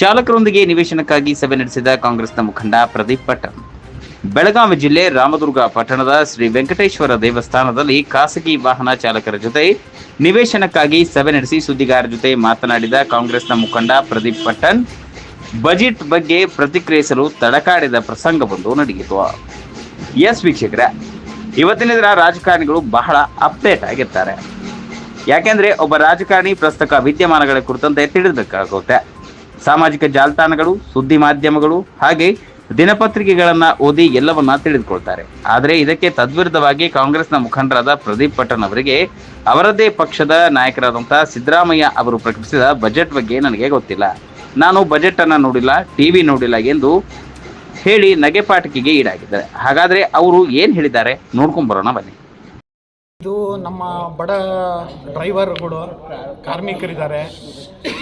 ಚಾಲಕರೊಂದಿಗೆ ನಿವೇಶನಕ್ಕಾಗಿ ಸಭೆ ನಡೆಸಿದ ಕಾಂಗ್ರೆಸ್ನ ಮುಖಂಡ ಪ್ರದೀಪ್ ಪಟ್ಟಣ್ ಬೆಳಗಾವಿ ಜಿಲ್ಲೆ ರಾಮದುರ್ಗ ಪಟ್ಟಣದ ಶ್ರೀ ವೆಂಕಟೇಶ್ವರ ದೇವಸ್ಥಾನದಲ್ಲಿ ಖಾಸಗಿ ವಾಹನ ಚಾಲಕರ ಜೊತೆ ನಿವೇಶನಕ್ಕಾಗಿ ಸಭೆ ನಡೆಸಿ ಸುದ್ದಿಗಾರರ ಜೊತೆ ಮಾತನಾಡಿದ ಕಾಂಗ್ರೆಸ್ನ ಮುಖಂಡ ಪ್ರದೀಪ್ ಪಟ್ಟಣ್ ಬಜೆಟ್ ಬಗ್ಗೆ ಪ್ರತಿಕ್ರಿಯಿಸಲು ತಡಕಾಡಿದ ಪ್ರಸಂಗವೊಂದು ನಡೆಯಿತು ಎಸ್ ವೀಕ್ಷಕರ, ಇವತ್ತಿನ ದಿನ ರಾಜಕಾರಣಿಗಳು ಬಹಳ ಅಪ್ಡೇಟ್ ಆಗಿರ್ತಾರೆ. ಯಾಕೆಂದ್ರೆ ಒಬ್ಬ ರಾಜಕಾರಣಿ ಪ್ರಸ್ತಕ ವಿದ್ಯಮಾನಗಳ ಕುರಿತಂತೆ ತಿಳಿದಬೇಕಾಗುತ್ತೆ. ಸಾಮಾಜಿಕ ಜಾಲತಾಣಗಳು, ಸುದ್ದಿ ಮಾಧ್ಯಮಗಳು ಹಾಗೆ ದಿನಪತ್ರಿಕೆಗಳನ್ನ ಓದಿ ಎಲ್ಲವನ್ನ ತಿಳಿದುಕೊಳ್ತಾರೆ. ಆದರೆ ಇದಕ್ಕೆ ತದ್ವಿರುದ್ಧವಾಗಿ ಕಾಂಗ್ರೆಸ್ನ ಮುಖಂಡರಾದ ಪ್ರದೀಪ್ ಪಟ್ಟಣ್ ಅವರಿಗೆ ಅವರದೇ ಪಕ್ಷದ ನಾಯಕರಾದಂತಹ ಸಿದ್ದರಾಮಯ್ಯ ಅವರು ಪ್ರಕಟಿಸಿದ ಬಜೆಟ್ ಬಗ್ಗೆ ನನಗೆ ಗೊತ್ತಿಲ್ಲ. ನಾನು ಬಜೆಟ್ ಅನ್ನ ನೋಡಿಲ್ಲ, ಟಿವಿ ನೋಡಿಲ್ಲ ಎಂದು ಹೇಳಿ ನಗೆಪಾಟಿಕೆಗೆ ಈಡಾಗಿದ್ದಾರೆ. ಹಾಗಾದ್ರೆ ಅವರು ಏನ್ ಹೇಳಿದ್ದಾರೆ? ನೋಡ್ಕೊಂಡ್ ಬರೋಣ ಬನ್ನಿ. ಇದು ನಮ್ಮ ಬಡ ಡ್ರೈವರ್ಗಳು, ಕಾರ್ಮಿಕರಿದ್ದಾರೆ.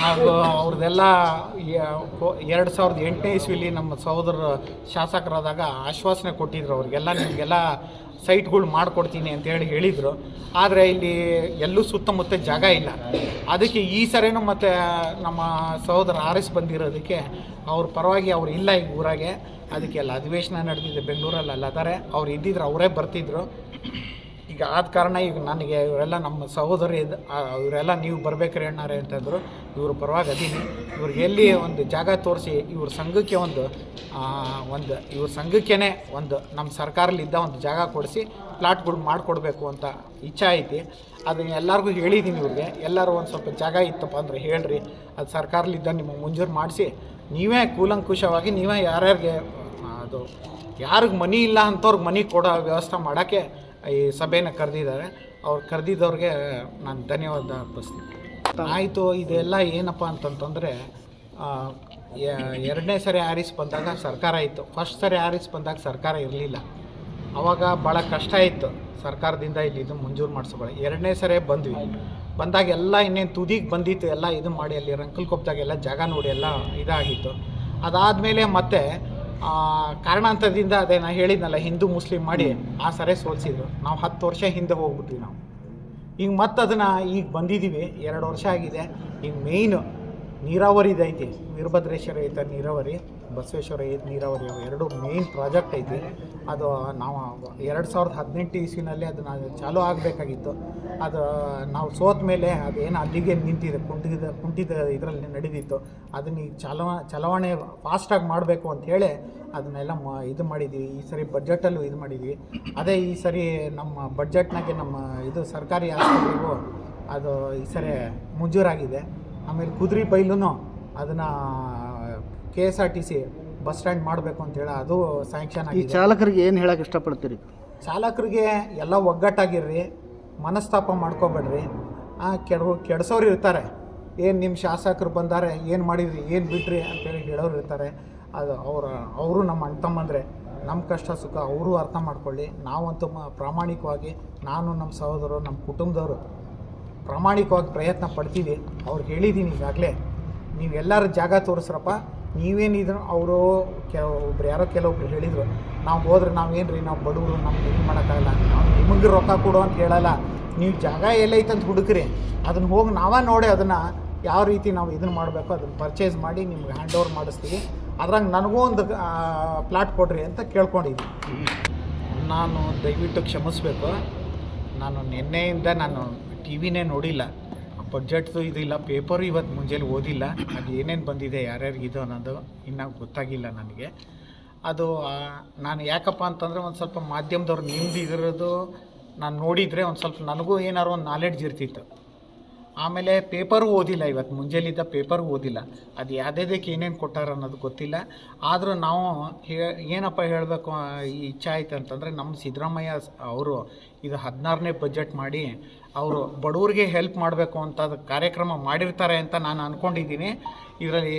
ಹಾಗೂ ಅವ್ರದ್ದೆಲ್ಲ ಎರಡು ಸಾವಿರದ ಎಂಟನೇ ಇಸ್ವಿಲಿ ನಮ್ಮ ಸಹೋದರ ಶಾಸಕರಾದಾಗ ಆಶ್ವಾಸನೆ ಕೊಟ್ಟಿದ್ರು ಅವ್ರಿಗೆಲ್ಲ, ನಿಮಗೆಲ್ಲ ಸೈಟ್ಗಳು ಮಾಡಿಕೊಡ್ತೀನಿ ಅಂತೇಳಿ ಹೇಳಿದರು. ಆದರೆ ಇಲ್ಲಿ ಎಲ್ಲೂ ಸುತ್ತಮುತ್ತ ಜಾಗ ಇಲ್ಲ. ಅದಕ್ಕೆ ಈ ಸರಿನೂ ಮತ್ತು ನಮ್ಮ ಸಹೋದರ ಆರ್ ಎಸ್ ಬಂದಿರೋದಕ್ಕೆ ಅವ್ರ ಪರವಾಗಿ ಅವ್ರು ಇಲ್ಲ ಈಗ ಊರಾಗೆ. ಅದಕ್ಕೆ ಎಲ್ಲ ಅಧಿವೇಶನ ನಡೆದಿದೆ ಬೆಂಗಳೂರಲ್ಲಿ ಅಲ್ಲ ಅದಾರೆ ಅವ್ರು ಇದ್ದಿದ್ರು ಅವರೇ ಬರ್ತಿದ್ರು. ಈಗ ಆದ ಕಾರಣ ಈಗ ನನಗೆ ಇವರೆಲ್ಲ ನಮ್ಮ ಸಹೋದರಿ ಇದು ಇವರೆಲ್ಲ ನೀವು ಬರ್ಬೇಕ್ರಿ ಅಣ್ಣಾರೆ ಅಂತಂದರು, ಇವ್ರ ಪರವಾಗಿ ಅದೀನಿ. ಇವ್ರಿಗೆ ಎಲ್ಲಿ ಒಂದು ಜಾಗ ತೋರಿಸಿ, ಇವ್ರ ಸಂಘಕ್ಕೆ ಒಂದು ಒಂದು, ಇವ್ರ ಸಂಘಕ್ಕೇ ಒಂದು ನಮ್ಮ ಸರ್ಕಾರಲಿದ್ದ ಒಂದು ಜಾಗ ಕೊಡಿಸಿ, ಪ್ಲಾಟ್ಗಳು ಮಾಡಿಕೊಡ್ಬೇಕು ಅಂತ ಇಚ್ಛೆ ಐತಿ. ಅದನ್ನ ಎಲ್ಲರಿಗೂ ಹೇಳಿದ್ದೀನಿ ಇವ್ರಿಗೆ. ಎಲ್ಲರೂ ಒಂದು ಸ್ವಲ್ಪ ಜಾಗ ಇತ್ತಪ್ಪ ಅಂದರೆ ಹೇಳ್ರಿ. ಅದು ಸರ್ಕಾರಲಿದ್ದ ನಿಮಗೆ ಮುಂಜೂರು ಮಾಡಿಸಿ. ನೀವೇ ಕೂಲಂಕುಷವಾಗಿ ನೀವೇ ಯಾರ್ಯಾರಿಗೆ ಅದು ಯಾರಿಗೆ ಮನಿ ಇಲ್ಲ ಅಂಥವ್ರಿಗೆ ಮನಿ ಕೊಡೋ ವ್ಯವಸ್ಥೆ ಮಾಡೋಕ್ಕೆ ಈ ಸಭೆನ ಕರೆದಿದ್ದಾರೆ. ಅವ್ರು ಕರೆದಿದ್ದವ್ರಿಗೆ ನಾನು ಧನ್ಯವಾದ ಅರ್ಪಿಸ್ತೀನಿ. ಆಯಿತು, ಇದೆಲ್ಲ ಏನಪ್ಪ ಅಂತಂತಂದರೆ ಎರಡನೇ ಸರಿ ಆರಿಸ್ ಬಂದಾಗ ಸರ್ಕಾರ ಇತ್ತು. ಫಸ್ಟ್ ಸರಿ ಆರಿಸ್ ಬಂದಾಗ ಸರ್ಕಾರ ಇರಲಿಲ್ಲ. ಅವಾಗ ಭಾಳ ಕಷ್ಟ ಇತ್ತು. ಸರ್ಕಾರದಿಂದ ಇಲ್ಲಿ ಇದು ಮಂಜೂರು ಮಾಡಿಸ್ಕೊಳ್ಳಿ ಎರಡನೇ ಸರಿ ಬಂದ್ವಿ. ಬಂದಾಗ ಎಲ್ಲ ಇನ್ನೇನು ತುದಿಗೆ ಬಂದಿತ್ತು, ಎಲ್ಲ ಇದು ಮಾಡಿ ಅಲ್ಲಿ ರಂಕಲ್ ಕೊಪ್ಪದಾಗ ಎಲ್ಲ ಜಾಗ ನೋಡಿ ಎಲ್ಲ ಇದಾಗಿತ್ತು. ಅದಾದಮೇಲೆ ಮತ್ತೆ ಕಾರಣಾಂತರದಿಂದ ಅದೇ ನಾ ಹೇಳಿದ್ನಲ್ಲ ಹಿಂದೂ ಮುಸ್ಲಿಂ ಮಾಡಿ ಆ ಸರಿ ಸೋಲ್ಸಿದ್ರು. ನಾವು ಹತ್ತು ವರ್ಷ ಹಿಂದೆ ಹೋಗ್ಬಿಟ್ವಿ ನಾವು. ಈಗ ಮತ್ತೆ ಅದನ್ನು ಈಗ ಬಂದಿದ್ದೀವಿ ಎರಡು ವರ್ಷ ಆಗಿದೆ. ಈಗ ಮೇಯ್ನು ನೀರಾವರಿದೈತಿ ವೀರಭದ್ರೇಶ್ವರ ಐತೆ ನೀರಾವರಿ. ಬಸವೇಶ್ವರ ನೀರಾವರಿ ಎರಡು ಮೇನ್ ಪ್ರಾಜೆಕ್ಟ್ ಐತಿ. ಅದು ನಾವು ಎರಡು ಸಾವಿರದ ಹದಿನೆಂಟು ಇಸ್ವಿನಲ್ಲಿ ಅದನ್ನು ಚಾಲೂ ಆಗಬೇಕಾಗಿತ್ತು. ಅದು ನಾವು ಸೋತ ಮೇಲೆ ಅದೇನು ಅಲ್ಲಿಗೆ ನಿಂತಿದೆ, ಕುಂಟಿದ ಕುಂಟಿದ ಇದರಲ್ಲಿ ನಡೆದಿತ್ತು. ಅದನ್ನ ಈಗ ಚಲವ, ಚಲಾವಣೆ ಫಾಸ್ಟಾಗಿ ಮಾಡಬೇಕು ಅಂತ ಹೇಳಿ ಅದನ್ನೆಲ್ಲ ಮ, ಇದು ಮಾಡಿದ್ವಿ. ಈ ಸರಿ ಬಡ್ಜೆಟಲ್ಲೂ ಇದು ಮಾಡಿದ್ವಿ. ಅದೇ ಈ ಸರಿ ನಮ್ಮ ಬಜೆಟ್ನಾಗೆ ನಮ್ಮ ಇದು ಸರ್ಕಾರಿ ಆಸ್ಪತ್ರೆಗೂ ಅದು ಈ ಸರಿ ಮುಂಜೂರಾಗಿದೆ. ಆಮೇಲೆ ಕುದುರೆ ಬೈಲೂ ಅದನ್ನು K S R T C bus stand ಮಾಡಬೇಕು ಅಂತೇಳಿ ಅದು ಸ್ಯಾಂಕ್ಷನ್ ಈ ಆಗಿದೆ. ಚಾಲಕರಿಗೆ ಏನು ಹೇಳಕ್ಕೆ ಇಷ್ಟಪಡ್ತೀರಿ? ಚಾಲಕರಿಗೆ ಎಲ್ಲ ಒಗ್ಗಟ್ಟಾಗಿರ್ರಿ ಮನಸ್ತಾಪ ಮಾಡ್ಕೋಬೇಡ್ರಿ. ಕೆಡವು ಕೆಡ್ಸೋರು ಇರ್ತಾರೆ. ಏನು ನಿಮ್ಮ ಶಾಸಕರು ಬಂದಾರೆ ಏನು ಮಾಡಿದ್ರಿ ಏನು ಬಿಟ್ರಿ ಅಂತೇಳಿ ಹೇಳೋರು ಇರ್ತಾರೆ. ಅದು ಅವರ ಅವರು ನಮ್ಮ ಅಣ್ಣ ತಮ್ಮಂದರೆ ನಮ್ಮ ಕಷ್ಟ ಸುಖ ಅವರು ಅರ್ಥ ಮಾಡ್ಕೊಳ್ಳಿ. ನಾವಂತೂ ಮ- ಪ್ರಾಮಾಣಿಕವಾಗಿ ನಾನು ನಮ್ಮ ಸಹೋದರರು ನಮ್ಮ ಕುಟುಂಬದವರು ಪ್ರಾಮಾಣಿಕವಾಗಿ ಪ್ರಯತ್ನ ಪಡ್ತೀವಿ. ಅವ್ರು ಹೇಳಿದ್ದೀನಿ ಈಗಾಗಲೇ. ನೀವು ಎಲ್ಲರ ಜಾಗ ತೋರಿಸ್ರಪ್ಪ ನೀವೇನು ಇದನ್ನು ಅವರು ಕೆಲವೊಬ್ರು ಯಾರೋ ಕೆಲವೊಬ್ರು ಹೇಳಿದರು, ನಾವು ಹೋದ್ರೆ ನಾವೇನು ರೀ ನಾವು ಬಡವರು ನಮ್ಗೆ ಏನು ಮಾಡೋಕ್ಕಾಗಲ್ಲ, ನಾವು ನಿಮಗೆ ರೊಕ್ಕ ಕೊಡು ಅಂತ ಹೇಳಲ್ಲ, ನೀವು ಜಾಗ ಎಲ್ಲೈತೆ ಅಂತ ಹುಡುಕ್ರಿ ಅದನ್ನು ಹೋಗಿ ನಾವೇ ನೋಡಿ ಅದನ್ನು ಯಾವ ರೀತಿ ನಾವು ಇದನ್ನು ಮಾಡಬೇಕು ಅದನ್ನು ಪರ್ಚೇಸ್ ಮಾಡಿ ನಿಮ್ಗೆ ಹ್ಯಾಂಡ್ ಓವರ್ ಮಾಡಿಸ್ತೀವಿ, ಅದ್ರಾಗ ನನಗೂ ಒಂದು ಪ್ಲಾಟ್ ಕೊಡ್ರಿ ಅಂತ ಕೇಳ್ಕೊಂಡಿದ್ವಿ ನಾನು ದಯವಿಟ್ಟು ಕ್ಷಮಿಸ್ಬೇಕು, ನಾನು ನಿನ್ನೆಯಿಂದ ನಾನು ಟಿ ವಿನೇ ನೋಡಿಲ್ಲ ಬಡ್ಜೆಟ್ದು ಇದಿಲ್ಲ, ಪೇಪರು ಇವತ್ತು ಮುಂಜಾನೆ ಓದಿಲ್ಲ. ಅದು ಏನೇನು ಬಂದಿದೆ, ಯಾರ್ಯಾರಿಗೆ ಇದು ಅನ್ನೋದು ಇನ್ನೂ ಗೊತ್ತಾಗಿಲ್ಲ ನನಗೆ. ಅದು ನಾನು ಯಾಕಪ್ಪ ಅಂತಂದರೆ ಒಂದು ಸ್ವಲ್ಪ ಮಾಧ್ಯಮದವ್ರು ನಿಮ್ದು ನಾನು ನೋಡಿದರೆ ಒಂದು ಸ್ವಲ್ಪ ನನಗೂ ಏನಾರು ಒಂದು ನಾಲೆಡ್ಜ್ ಇರ್ತಿತ್ತು. ಆಮೇಲೆ ಪೇಪರು ಓದಿಲ್ಲ ಇವತ್ತು ಮುಂಜಾನಿದ್ದ ಪೇಪರ್ ಓದಿಲ್ಲ. ಅದು ಯಾವುದೇದಕ್ಕೆ ಏನೇನು ಕೊಟ್ಟಾರ ಅನ್ನೋದು ಗೊತ್ತಿಲ್ಲ. ಆದರೂ ನಾವು ಹೇ, ಏನಪ್ಪ ಹೇಳಬೇಕು ಈ ಇಚ್ಛೆ ಆಯ್ತು ಅಂತಂದರೆ ನಮ್ಮ ಸಿದ್ದರಾಮಯ್ಯ ಅವರು ಇದು ಹದಿನಾರನೇ ಬಜೆಟ್ ಮಾಡಿ ಅವರು ಬಡವ್ರಿಗೆ ಹೆಲ್ಪ್ ಮಾಡಬೇಕು ಅಂತ ಕಾರ್ಯಕ್ರಮ ಮಾಡಿರ್ತಾರೆ ಅಂತ ನಾನು ಅಂದ್ಕೊಂಡಿದ್ದೀನಿ ಇದರಲ್ಲಿ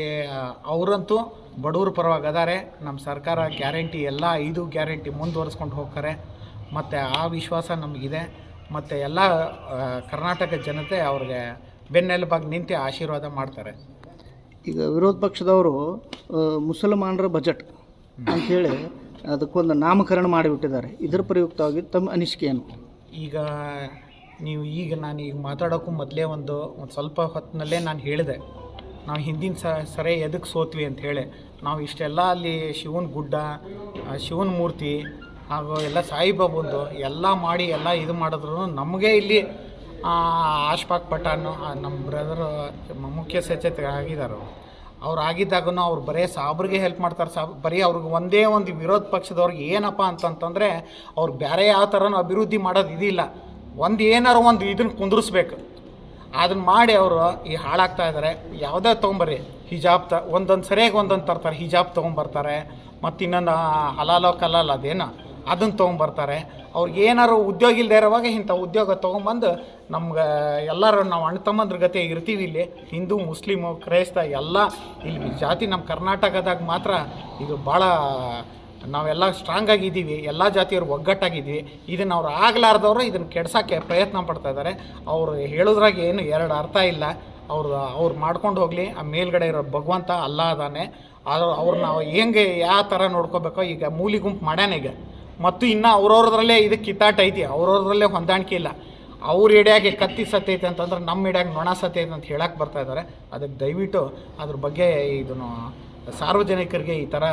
ಅವರಂತೂ ಬಡವ್ರ ಪರವಾಗಿ ಅದಾರೆ. ನಮ್ಮ ಸರ್ಕಾರ ಗ್ಯಾರಂಟಿ ಎಲ್ಲ ಐದು ಗ್ಯಾರಂಟಿ ಮುಂದುವರ್ಸ್ಕೊಂಡು ಹೋಗ್ತಾರೆ. ಮತ್ತು ಆ ವಿಶ್ವಾಸ ನಮಗಿದೆ. ಮತ್ತು ಎಲ್ಲ ಕರ್ನಾಟಕ ಜನತೆ ಅವ್ರಿಗೆ ಬೆನ್ನೆಲುಬಾಗಿ ನಿಂತು ಆಶೀರ್ವಾದ ಮಾಡ್ತಾರೆ. ಈಗ ವಿರೋಧ ಪಕ್ಷದವರು ಮುಸಲ್ಮಾನರ ಬಜೆಟ್ ಅಂಥೇಳಿ ಅದಕ್ಕೊಂದು ನಾಮಕರಣ ಮಾಡಿಬಿಟ್ಟಿದ್ದಾರೆ. ಇದರ ಪ್ರಯುಕ್ತವಾಗಿ ತಮ್ಮ ಅನಿಸಿಕೆ ಏನು? ಈಗ ನೀವು ಈಗ ನಾನು ಈಗ ಮಾತಾಡೋಕ್ಕೂ ಮೊದಲೇ ಒಂದು ಒಂದು ಸ್ವಲ್ಪ ಹೊತ್ತಿನಲ್ಲೇ ನಾನು ಹೇಳಿದೆ. ನಾವು ಹಿಂದಿನ ಸ ಸರಿ ಎದಕ್ಕೆ ಸೋತ್ವಿ ಅಂತ ಹೇಳಿ. ನಾವು ಇಷ್ಟೆಲ್ಲ ಅಲ್ಲಿ ಶಿವನ ಗುಡ್ಡ ಶಿವನ ಮೂರ್ತಿ ಹಾಗೂ ಎಲ್ಲ ಸಾಯಿಬಾಬುಂದು ಎಲ್ಲ ಮಾಡಿ, ಎಲ್ಲ ಇದು ಮಾಡಿದ್ರು ನಮಗೆ ಇಲ್ಲಿ ಆಶ್ಫಾಕ್ ಪಠಾಣ್ ನಮ್ಮ ಬ್ರದರು ಮುಖ್ಯ ಸಚೇತ ಆಗಿದ್ದಾರೆ ಅವ್ರು. ಆಗಿದ್ದಾಗೂ ಅವ್ರು ಬರೀ ಸಾಬ್ರಿಗೆ ಹೆಲ್ಪ್ ಮಾಡ್ತಾರೆ ಸಾಬ್, ಬರೀ ಅವ್ರಿಗೆ ಒಂದೇ ಒಂದು ವಿರೋಧ ಪಕ್ಷದವ್ರಿಗೆ ಏನಪ್ಪ ಅಂತಂತಂದರೆ ಅವ್ರು ಬೇರೆ ಯಾವ ಥರನೂ ಅಭಿವೃದ್ಧಿ ಮಾಡೋದು ಇದಿಲ್ಲ. ಒಂದು ಏನಾರು ಒಂದು ಇದನ್ನು ಕುಂದಿರಿಸ್ಬೇಕು. ಅದನ್ನ ಮಾಡಿ ಅವರು ಈ ಹಾಳಾಗ್ತಾ ಇದ್ದಾರೆ ಯಾವುದೇ ತೊಗೊಂಬರ್ರಿ, ಹಿಜಾಬ್ ತ, ಒಂದೊಂದು ಸರಿಯಾಗಿ ಒಂದೊಂದು ತರ್ತಾರೆ, ಹಿಜಾಬ್ ತೊಗೊಂಬರ್ತಾರೆ. ಮತ್ತು ಇನ್ನೊಂದು ಹಲಾಲೋ ಕಲಾಲ್ ಅದೇನು. ಅದನ್ನು ತೊಗೊಂಬರ್ತಾರೆ. ಅವ್ರಿಗೆ ಏನಾರು ಉದ್ಯೋಗ ಇಲ್ಲದೆ ಇರೋವಾಗ ಇಂಥ ಉದ್ಯೋಗ ತೊಗೊಂಬಂದು ನಮ್ಗೆ ಎಲ್ಲರೂ ನಾವು ಅಣ್ಣ ತಮ್ಮಂದ್ರ ಗತೆ ಇರ್ತೀವಿ ಇಲ್ಲಿ. ಹಿಂದೂ, ಮುಸ್ಲಿಮು, ಕ್ರೈಸ್ತ ಎಲ್ಲ ಇಲ್ಲಿ ಜಾತಿ ನಮ್ಮ ಕರ್ನಾಟಕದಾಗ ಮಾತ್ರ ಇದು ಭಾಳ ನಾವೆಲ್ಲ ಸ್ಟ್ರಾಂಗ್ ಆಗಿದ್ದೀವಿ ಎಲ್ಲ ಜಾತಿಯವರು ಒಗ್ಗಟ್ಟಾಗಿದ್ದೀವಿ ಇದನ್ನು ಅವ್ರು ಆಗ್ಲಾರ್ದವರು ಇದನ್ನು ಕೆಡ್ಸೋಕ್ಕೆ ಪ್ರಯತ್ನ ಪಡ್ತಾ ಇದ್ದಾರೆ ಅವರು ಹೇಳೋದ್ರಾಗ ಏನು ಎರಡು ಅರ್ಥ ಇಲ್ಲ. ಅವ್ರು ಅವ್ರು ಮಾಡ್ಕೊಂಡು ಹೋಗಲಿ. ಆ ಮೇಲ್ಗಡೆ ಇರೋ ಭಗವಂತ ಅಲ್ಲ ಅದಾನೆ ಆದ್ರೆ ಅವ್ರನ್ನ ಹೆಂಗೆ ಯಾವ ಥರ ನೋಡ್ಕೋಬೇಕೋ ಈಗ ಮೂಲಿ ಗುಂಪು ಮಾಡ್ಯಾನ ಈಗ. ಮತ್ತು ಇನ್ನು ಅವ್ರವ್ರದ್ರಲ್ಲೇ ಇದು ಕಿತ್ತಾಟ ಐತಿ, ಅವ್ರವ್ರದ್ರಲ್ಲೇ ಹೊಂದಾಣಿಕೆ ಇಲ್ಲ. ಅವ್ರ ಎಡೆಯಾಗೆ ಕತ್ತಿ ಸತ್ತೈತೆ ಅಂತಂದ್ರೆ ನಮ್ಮ ಎಡೆಯಾಗ ನೊಣ ಸತ್ತೈತೆ ಅಂತ ಹೇಳಕ್ಕೆ ಬರ್ತಾ ಇದ್ದಾರೆ. ಅದಕ್ಕೆ ದಯವಿಟ್ಟು ಅದ್ರ ಬಗ್ಗೆ ಇದನ್ನು ಸಾರ್ವಜನಿಕರಿಗೆ ಈ ಥರ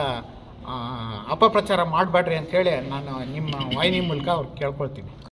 ಅಪಪ್ರಚಾರ ಮಾಡಬೇಡ್ರಿ ಅಂಥೇಳಿ ನಾನು ನಿಮ್ಮ ವಾಹಿನಿ ಮೂಲಕ ಅವ್ರು ಕೇಳ್ಕೊಳ್ತೀನಿ.